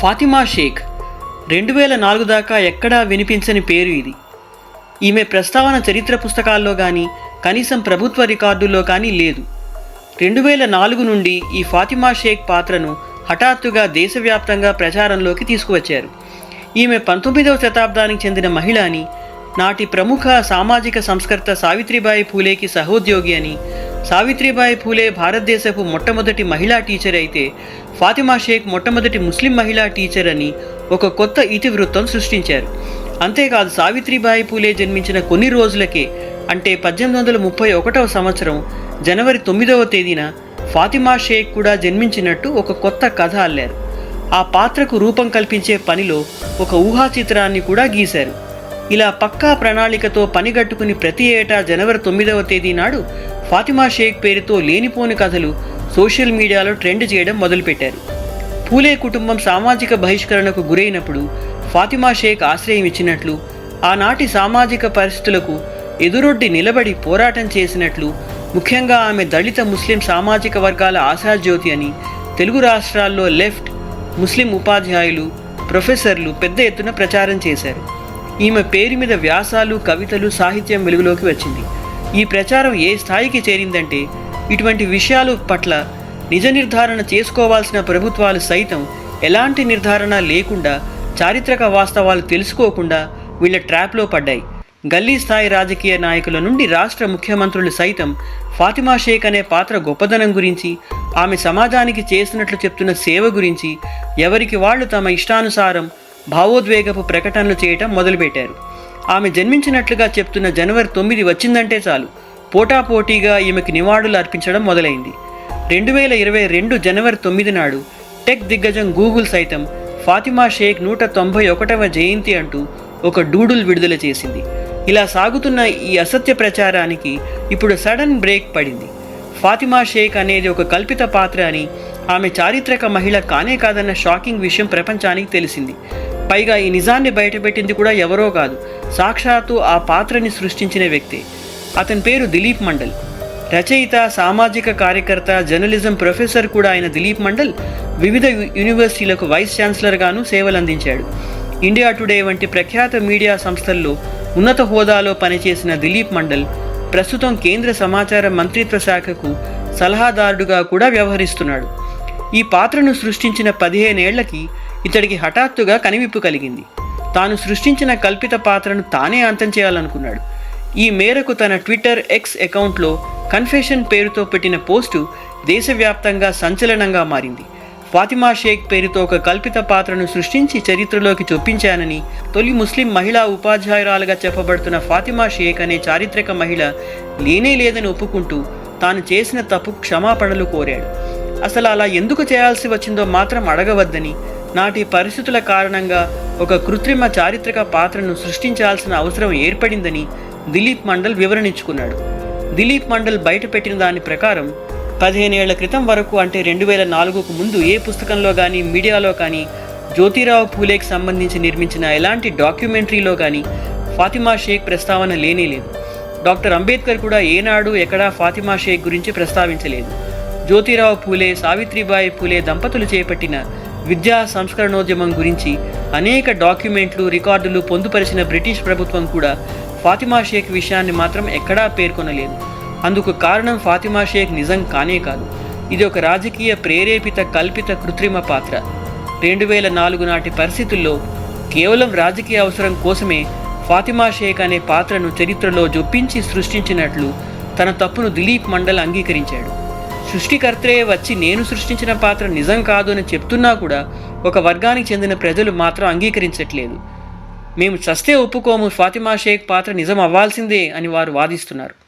ఫాతిమా షేక్ రెండు వేల నాలుగు దాకా ఎక్కడా వినిపించని పేరు ఇది. ఈమె ప్రస్తావన చరిత్ర పుస్తకాల్లో కానీ కనీసం ప్రభుత్వ రికార్డుల్లో కానీ లేదు. రెండు వేల నాలుగు నుండి ఈ ఫాతిమా షేక్ పాత్రను హఠాత్తుగా దేశవ్యాప్తంగా ప్రచారంలోకి తీసుకువచ్చారు. ఈమె పంతొమ్మిదవ శతాబ్దానికి చెందిన మహిళ అని నాటి ప్రముఖ సామాజిక సంస్కర్త సావిత్రిబాయి పూలేకి సహోద్యోగి అని సావిత్రిబాయి పూలే భారతదేశపు మొట్టమొదటి మహిళా టీచర్ అయితే ఫాతిమా షేక్ మొట్టమొదటి ముస్లిం మహిళా టీచర్ అని ఒక కొత్త ఇతివృత్తం సృష్టించారు. అంతేకాదు సావిత్రిబాయి పూలే జన్మించిన కొన్ని రోజులకే అంటే పద్దెనిమిది వందల ముప్పై ఒకటవ సంవత్సరం జనవరి తొమ్మిదవ తేదీన ఫాతిమా షేక్ కూడా జన్మించినట్టు ఒక కొత్త కథ అల్లారు. ఆ పాత్రకు రూపం కల్పించే పనిలో ఒక ఊహా చిత్రాన్ని కూడా గీశారు. ఇలా పక్కా ప్రణాళికతో పనిగట్టుకుని ప్రతి ఏటా జనవరి తొమ్మిదవ తేదీ నాడు ఫాతిమా షేక్ పేరుతో లేనిపోని కథలు సోషల్ మీడియాలో ట్రెండ్ చేయడం మొదలుపెట్టారు. పూలే కుటుంబం సామాజిక బహిష్కరణకు గురైనప్పుడు ఫాతిమా షేక్ ఆశ్రయం ఇచ్చినట్లు ఆనాటి సామాజిక పరిస్థితులకు ఎదురొడ్డి నిలబడి పోరాటం చేసినట్లు ముఖ్యంగా ఆమె దళిత ముస్లిం సామాజిక వర్గాల ఆశాజ్యోతి అని తెలుగు రాష్ట్రాల్లో లెఫ్ట్ ముస్లిం ఉపాధ్యాయులు ప్రొఫెసర్లు పెద్ద ఎత్తున ప్రచారం చేశారు. ఈమె పేరు మీద వ్యాసాలు కవితలు సాహిత్యం వెలుగులోకి వచ్చింది. ఈ ప్రచారం ఏ స్థాయికి చేరిందంటే ఇటువంటి విషయాలు పట్ల నిజ నిర్ధారణ చేసుకోవాల్సిన ప్రభుత్వాలు సైతం ఎలాంటి నిర్ధారణ లేకుండా చారిత్రక వాస్తవాలు తెలుసుకోకుండా వీళ్ళ ట్రాప్లో పడ్డాయి. గల్లీ స్థాయి రాజకీయ నాయకుల నుండి రాష్ట్ర ముఖ్యమంత్రులు సైతం ఫాతిమా షేక్ అనే పాత్ర గొప్పదనం గురించి ఆమె సమాజానికి చేసినట్లు చెప్తున్న సేవ గురించి ఎవరికి వాళ్ళు తమ ఇష్టానుసారం భావోద్వేగపు ప్రకటనలు చేయటం మొదలుపెట్టారు. ఆమె జన్మించినట్లుగా చెప్తున్న జనవరి తొమ్మిది వచ్చిందంటే చాలు. పోటాపోటీగా ఈమెకి నివాళులు అర్పించడం మొదలైంది. రెండు వేల ఇరవై రెండు జనవరి తొమ్మిది నాడు టెక్ దిగ్గజం గూగుల్ సైతం ఫాతిమా షేక్ నూట తొంభై ఒకటవ జయంతి అంటూ ఒక డూడుల్ విడుదల చేసింది. ఇలా సాగుతున్న ఈ అసత్య ప్రచారానికి ఇప్పుడు సడన్ బ్రేక్ పడింది. ఫాతిమా షేక్ అనేది ఒక కల్పిత పాత్ర అని ఆమె చారిత్రక మహిళ కానే కాదన్న షాకింగ్ విషయం ప్రపంచానికి తెలిసింది. పైగా ఈ నిజాన్ని బయటపెట్టింది కూడా ఎవరో కాదు. సాక్షాత్తు ఆ పాత్రని సృష్టించిన వ్యక్తి. అతని పేరు దిలీప్ మండల్. రచయిత సామాజిక కార్యకర్త జర్నలిజం ప్రొఫెసర్ కూడా అయిన దిలీప్ మండల్ వివిధ యూనివర్సిటీలకు వైస్ ఛాన్సలర్గాను సేవలందించాడు. ఇండియా టుడే వంటి ప్రఖ్యాత మీడియా సంస్థల్లో ఉన్నత హోదాలో పనిచేసిన దిలీప్ మండల్ ప్రస్తుతం కేంద్ర సమాచార మంత్రిత్వ శాఖకు సలహాదారుడుగా కూడా వ్యవహరిస్తున్నాడు. ఈ పాత్రను సృష్టించిన పదిహేనేళ్ళకి ఇతడికి హఠాత్తుగా కనివిప్పు కలిగింది. తాను సృష్టించిన కల్పిత పాత్రను తానే అంతం చేయాలనుకున్నాడు. ఈ మేరకు తన ట్విట్టర్ ఎక్స్ అకౌంట్లో కన్ఫెషన్ పేరుతో పెట్టిన పోస్టు దేశవ్యాప్తంగా సంచలనంగా మారింది. ఫాతిమా షేక్ పేరుతో ఒక కల్పిత పాత్రను సృష్టించి చరిత్రలోకి చొప్పించానని తొలి ముస్లిం మహిళా ఉపాధ్యాయురాలుగా చెప్పబడుతున్న ఫాతిమా షేక్ అనే చారిత్రక మహిళ లేనే లేదని ఒప్పుకుంటూ తాను చేసిన తప్పు క్షమాపణలు కోరాడు. అసలు అలా ఎందుకు చేయాల్సి వచ్చిందో మాత్రం అడగవద్దని నాటి పరిస్థితుల కారణంగా ఒక కృత్రిమ చారిత్రక పాత్రను సృష్టించాల్సిన అవసరం ఏర్పడిందని దిలీప్ మండల్ వివరణించుకున్నాడు. దిలీప్ మండల్ బయటపెట్టిన దాని ప్రకారం పదిహేనేళ్ళ క్రితం వరకు అంటే రెండు వేల నాలుగుకు ముందు ఏ పుస్తకంలో కానీ మీడియాలో కానీ జ్యోతిరావు పూలేకి సంబంధించి నిర్మించిన ఎలాంటి డాక్యుమెంటరీలో కానీ ఫాతిమా షేక్ ప్రస్తావన లేనే లేదు. డాక్టర్ అంబేద్కర్ కూడా ఏనాడు ఎక్కడా ఫాతిమా షేక్ గురించి ప్రస్తావించలేదు. జ్యోతిరావు పూలే సావిత్రిబాయి పూలే దంపతులు చేపట్టిన విద్యా సంస్కరణోద్యమం గురించి అనేక డాక్యుమెంట్లు రికార్డులు పొందుపరిచిన బ్రిటిష్ ప్రభుత్వం కూడా ఫాతిమా షేక్ విషయాన్ని మాత్రం ఎక్కడా పేర్కొనలేదు. అందుకు కారణం ఫాతిమా షేక్ నిజం కానే కాదు. ఇది ఒక రాజకీయ ప్రేరేపిత కల్పిత కృత్రిమ పాత్ర. రెండు వేల నాలుగు నాటి పరిస్థితుల్లో కేవలం రాజకీయ అవసరం కోసమే ఫాతిమా షేక్ అనే పాత్రను చరిత్రలో జొప్పించి సృష్టించినట్లు తన తప్పును దిలీప్ మండల్ అంగీకరించాడు. సృష్టికర్తే వచ్చి నేను సృష్టించిన పాత్ర నిజం కాదు అని చెప్తున్నా కూడా ఒక వర్గానికి చెందిన ప్రజలు మాత్రం అంగీకరించట్లేదు. మేము చస్తే ఒప్పుకోము ఫాతిమా షేక్ పాత్ర నిజం అవ్వాల్సిందే అని వారు వాదిస్తున్నారు.